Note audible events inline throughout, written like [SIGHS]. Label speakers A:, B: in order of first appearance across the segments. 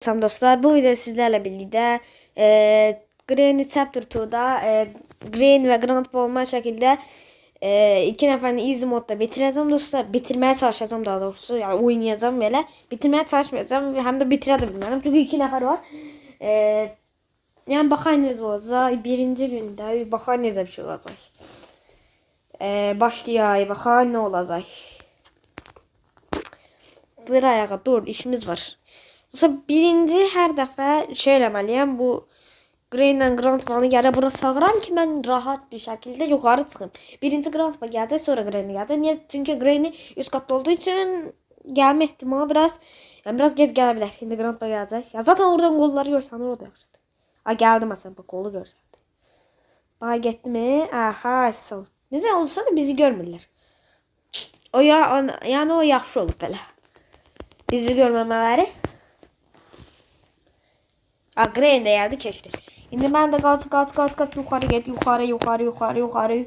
A: Selam dostlar. Bu videoda sizlerle birlikte e, Granny Chapter 2'da e, Green ve Grandpa olma şekilde e, iki neferini easy modda bitireceğim dostlar. Bitirmeye çalışacağım daha doğrusu. Yani oynayacağım böyle. Bitirmeye çalışmayacağım. Hem de bitirebilirim. Çünkü iki nefer var. E, yani bakalım ne olacak. Birinci günde bakalım ne bir şey olacak. E, başlayayım. Bakalım ne olacak. Dur ayağa dur. işimiz var. Mesela birinci her dəfə şey eləməliyəm. Bu Green and Grandpa-nı gələ bura çağıram ki, mən rahat bir şəkildə yuxarı çıxım. Birinci Grandpa gələcək, sonra Green gələcək. Niyə? Çünki Green üst qatda olduğu üçün gəlmə ehtimalı biraz yəni biraz gec gələ bilər. İndi Grandpa gələcək. Ya zaten oradan qolları görsən, o da yaxşıdır. A gəldi məsələn, bax qolu görsəndi. Bax getdimi? Aha, əsl. Necə olsa da bizi görmürlər. O ya, yəni o yaxşı olub belə. Bizi görməmələri. Ha Green de geldi keçti. Şimdi ben de gaz gaz gaz gaz yukarı git yukarı yukarı yukarı yukarı.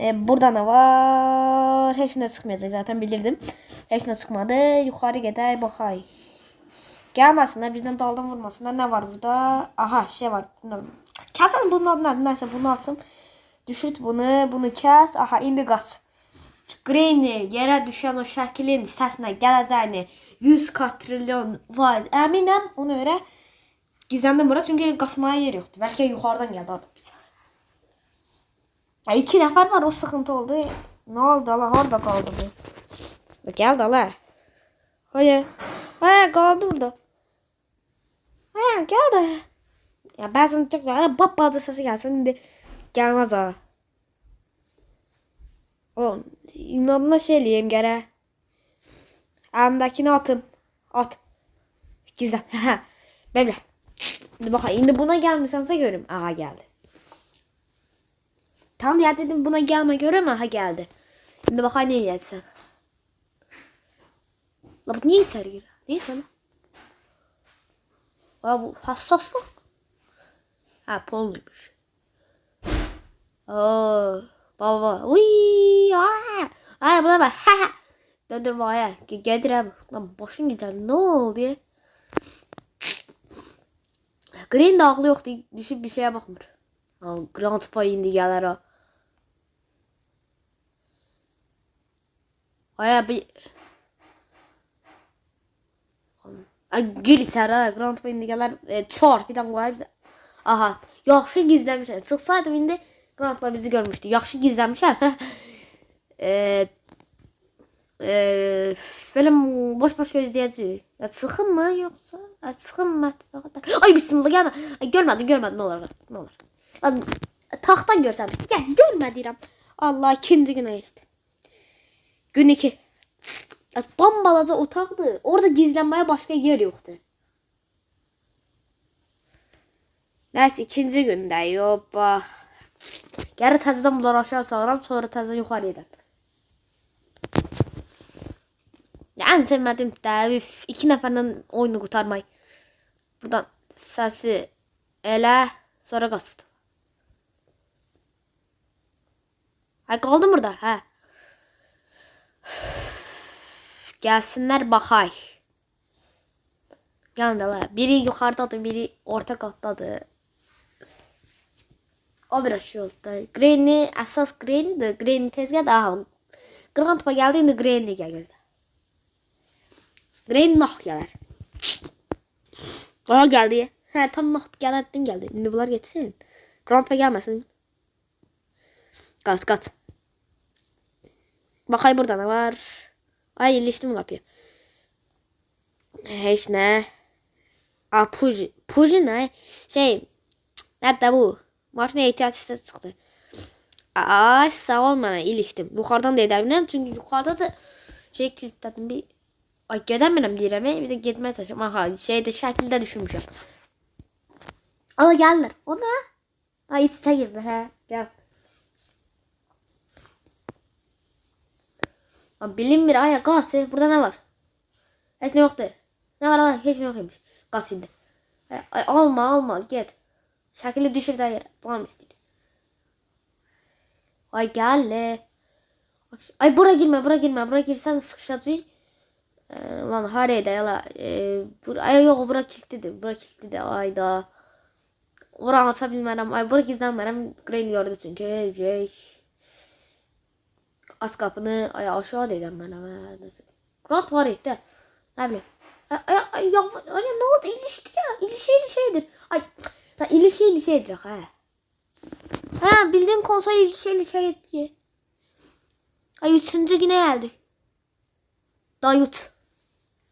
A: Ee, burada ne var? Hiç ne çıkmayacak zaten bilirdim. Hiç ne çıkmadı. Yukarı gider bakay. Gelmesinler birden daldan vurmasınlar. Ne var burada? Aha şey var. Kesin bunun adı nedir? Neyse bunu atsın. Düşürt bunu. Bunu kes. Aha indi gaz. Green'i yere düşen o şəklin səsinə gələcəyini 100 katrilyon faiz əminəm. Ona görə Gizlendim burada çünkü kasmaya yer yoktu. Belki yukarıdan geldi adam bize. Ya iki nefer var o sıkıntı oldu. Ne oldu Allah orada kaldı bu. Geldi Allah. Hayır. Hayır kaldı burada. Hayır geldi. Ya bazen çok ha, bab bazı sesi gelsin şimdi gelmez ha. Oğlum inanına şey diyeyim gere. Elimdekini atım. At. Güzel. [LAUGHS] Böyle. Şimdi bakayım. Şimdi buna gelmişsense görüm. Aha geldi. Tam ya dedim buna gelme görüm. Aha geldi. Şimdi bakayım ne gelsin. La bu niye içeri giriyor? Neyse lan. Aa, bu hassaslık. Ha poluymuş. Oo, baba. Uy, aa. Ay buna bak. Ha [LAUGHS] ha. Döndürme aya. Gelir abi. Lan başın gider. Ne oldu ya? Green de aklı yok düşüp bir şeye bakmır. Ha, Grandpa indi gelir ha. Aya bir... Gül içeri ha. Grandpa indi gelir. E, çar bir tane koyar. Aha. Yaxşı gizləmişəm. Çıxsaydım indi Grandpa bizi görmüşdü. Yaxşı gizləmişəm. [LAUGHS] e, e, film boş-boş gözləyəcəyik. Ya çıxım mı yoxsa? Çıxım mətbəxətdən. Ay bismillah gəlmə. Ay görmədi, görmədi nə olur? Nə olur? Lan taxtdan görsənmişdi. Gəl, görmə deyirəm. Allah ikinci günə keçdi. Gün 2. Bambalaca otaqdır. Orada gizlənməyə başqa yer yoxdur. Nəysə ikinci gündə yoppa. Geri təzədən bunları aşağı salıram, sonra təzədən yuxarı edəm. En sevmediğim üf, iki neferden oyunu kurtarmayı. Buradan sesi ele sonra kastı. Ha kaldım burada ha. [SIGHS] Gelsinler bakay. Yanındalar. Biri yukarıdadır, biri orta kattadır. O biraz şey oldu. Granny əsas Granny'dir. Granny tezgah daha. Grandpa geldi indi Granny gəldi. Nah gelir. Aa geldi. He tam nah geldin geldi. Şimdi bunlar geçsin. Grandpa gelmesin. Kat kat. Bakay burada ne var? Ay iliştim kapıyı. Hiç ne? Aa Puji. Puji ne? Şey. Hatta bu. Maşına ihtiyaç iste çıktı. Aa sağ ol bana iliştim. Yukarıdan da edebilirim çünkü yukarıda da şey kilitledim bir Ay gedemirim deyirəm. Bir də getməyə çalışıram. Aha, şeydə şəkildə düşürmüşəm. Ala gəlirlər. O da? Ay iç-içə girdi, hə. Gəl. Abi bilinmir aya qaz. Burada nə var? Heç nə yoxdur. Nə var nə yox imiş. Qaz indi. Ay, alma, alma, get. Şəkili düşür də yerə. Tamam istəyir. Ay gəl. Ay bura girmə, bura girmə. Bura girsən sıxışacaq. Ee, lan hareydə yala. E, bura, ay yox, bura kilitlidir. Bura kilitlidir. Ayda. Ora aça bilmərəm. Ay bura gizlənmərəm. Grain gördü çünki. Ecek. Az qapını ay aşağı edirəm mən ama. Nəsə. Grant var etdi. Nə bilim. Ay, ay, ay, ya, ay, ne oldu? İlişti ya. İlişi ilişedir. Ay, da ilişi ilişedir ha. Ha, bildiğin konsol ilişi ilişedir. Ay, üçüncü güne geldik. Dayut.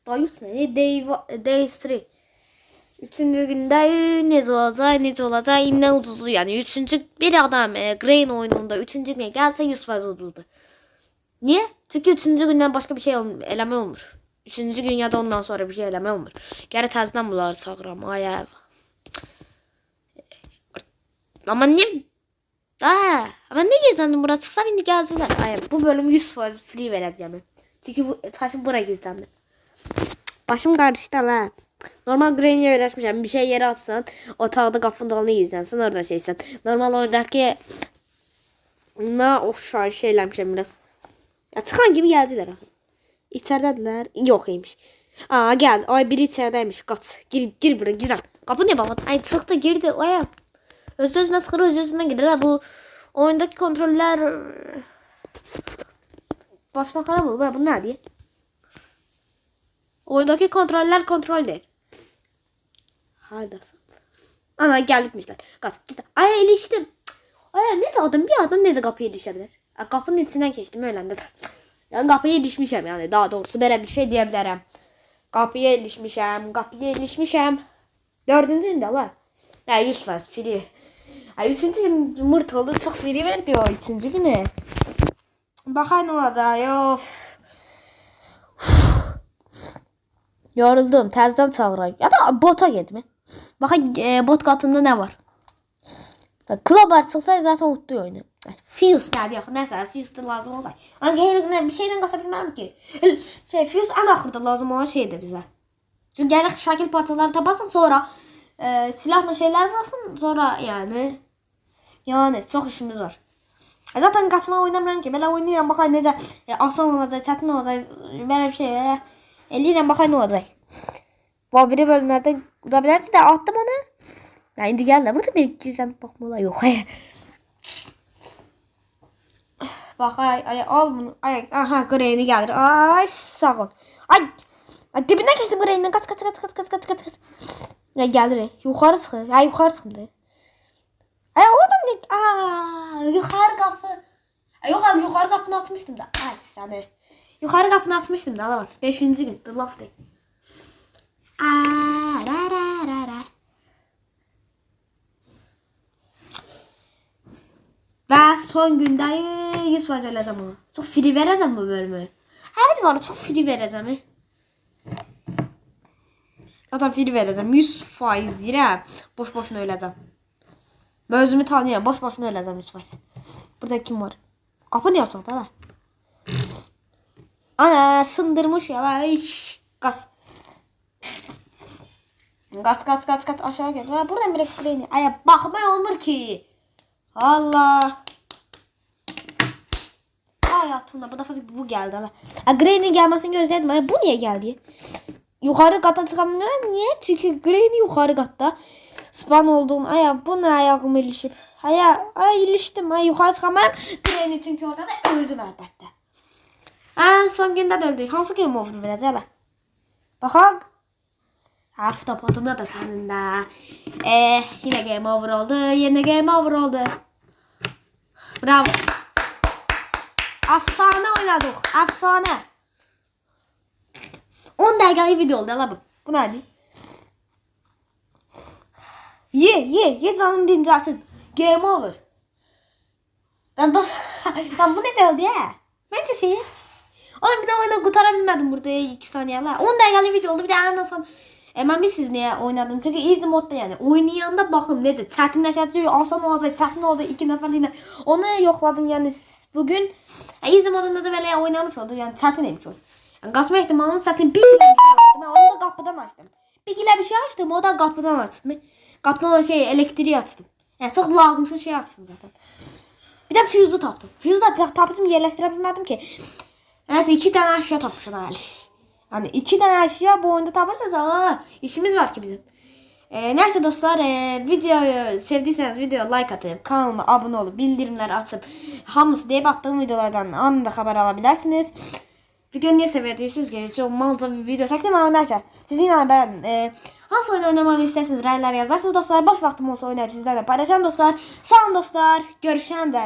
A: Dayut ne? Day, day 3. Üçüncü günde ne olacak ne olacak yine uduzu yani üçüncü bir adam e, Grain oyununda üçüncü güne gelse 100 faiz uduldu. Niye? Çünkü üçüncü günden başka bir şey eleme olmur. Üçüncü gün ya da ondan sonra bir şey eleme olmur. Geri təzdən bunları çağıram. Ay ay. Ama niye? Aa, ama ne gizlendim burada çıksam indi geldiler. Ay bu bölüm 100 faiz free vereceğim. Çünkü bu taşım buraya gizlendi. Başım karıştı la. Normal Granny'e öğretmişim. Bir şey yere atsan otaqda qapının dalını izlənsin orada şeysən. Normal oradakı na oxşar şey eləmişəm biraz. Ya çıxan kimi gəldilər axı. İçəridədirlər. Yox imiş. Aa gəldi. Ay biri içəridəymiş. Qaç. Gir gir bura gizlən. Qapı niyə bağlı? Ay çıxdı girdi. Ay. Öz özünə çıxır, öz özünə girir. Ha, Bu oyundakı kontroller baştan xarab olub. Bu nədir? Oyundaki kontroller kontrol değil. Haydasın. Ana geldikmişler. Gaz git. Ay iliştim. Ay ne adam bir adam nece kapıya düşebilir? Ha, Kapının içinden geçtim öyle de. Yani kapıya ilişmişim yani daha doğrusu böyle bir şey diyebilirim. Kapıya ilişmişim, kapıya ilişmişim. Dördüncü günde lan. Ya yüz faz fili. Ya üçüncü gün mırtıldı çok fili ver diyor üçüncü güne. Bakay ne olacak of. Yoruldum. Təzədən çağırayım. Ya da bota getmə. Baxın e, bot qatında nə var? Klobar çıxsa zaten utdu oyunu. Fuse nədir axı? Nəsə Fuse də lazım olacaq. Amma heç bir şeylə qasa bilmərəm ki. Şey Fuse ən axırda lazım olan şeydir bizə. Çünki gərək şəkil parçaları tapasan sonra e, silahla şeylər vurasın sonra yəni yəni çox işimiz var. E, Zaten qaçma oynamıram ki. Belə oynayıram baxay necə e, asan olacaq, çətin olacaq, belə bir şey. Belə eləyirəm baxay nə olacaq. Bu biri bilər ki də attım onu. Ya indi gəl də burada bir gizlənib baxmalar yox. Bax ay ay al bunu. Ay aha Greyni gəlir. Ay sağ ol. Ay. Ay dibindən keçdim Greynin. Qaç qaç qaç qaç qaç qaç qaç. qaç. Ya gəlir. Yuxarı çıxır. Ay yuxarı çıxım da. Ay oradan ne? Aa, yuxarı qapı. Ay yox, abi, yuxarı qapını açmışdım da. Ay səni. Yuxarı qapını açmışdım da. Ala bax. 5-ci gün. The last day. Aa, ra ra ra ra. Və son gündə 100% öləcəm ona. Çox free verəcəm bu bölümü. Bir var, çox free e. Zaten free verəcəm. 100% deyirəm. Boş-boşuna öləcəm. Ben özümü tanıyorum. Boş boşuna öləcəm 100%. Burada kim var? Qapı niyə açıqda da? Ana, sındırmış ya la. İş. Qas. Qaç, qaç, qaç, qaç aşağı gel. Ha, buradan bir kreni. Ay, baxmaq olmur ki. Allah. Hayatımda bu defa bu geldi hala. Ha, Granny gelmesini gözledim. Ay, bu niye geldi? Yukarı kata çıkamıyorum. Niye? Çünkü Granny yukarı katta. Spawn olduğum aya bu ne ayağım ilişip. Aya ay iliştim. Ay yukarı çıkamıyorum. Granny çünkü orada da öldüm elbette. Ha, son günde de öldü. Hansı game over vereceğiz hala? Bakalım. Hafta potunda da senin de. Ee, yine game over oldu. Yine game over oldu. Bravo. Efsane oynadık. Efsane. 10 dakikalık video oldu la bu. Bu neydi? Ye ye ye canım dincelsin. Game over. Lan, [LAUGHS] lan bu ne oldu ya? Bence şey. Oğlum bir de oyunu kurtarabilmedim burada 2 saniyeler. 10 dakikalık video oldu bir de anlasam. Emin misiniz niye oynadım? Çünkü easy modda yani. Oynayanda bakın necə çətinləşəcək, asan olacaq, çətin olacaq iki nəfərliklə. Onu yoxladım yəni bugün. Easy modunda da belə oynamış oldum. Yəni çətin imiş oyun. Yəni qasma ehtimalının çətin bir gilə bir şey açdım. Ben onu da qapıdan açdım. Bir gilə bir şey açdım, o da qapıdan açdım. Qapıdan o şey elektriği açdım. Yəni çox lazımsız şey açdım zaten. Bir də fuse'u tapdım. Fuse'u da tapdım, yerləşdirə bilmədim ki. Nəysə iki dənə əşya tapmışam hələ. Yani iki tane eşya bu oyunda tapırsanız aa, işimiz var ki bizim. Ee, neyse dostlar ee, videoyu sevdiyseniz videoya like atıp kanalıma abone olup bildirimleri açıp hamısı deyip attığım videolardan anında haber alabilirsiniz. Video niye sevdiyseniz ki çok malca bir video çektim ama neyse. Siz yine ben e, hangi oyunu oynamamı isterseniz raylar yazarsınız dostlar. Boş vaktim olsa oynayıp sizlerle paylaşacağım dostlar. Sağ olun dostlar. Görüşen de.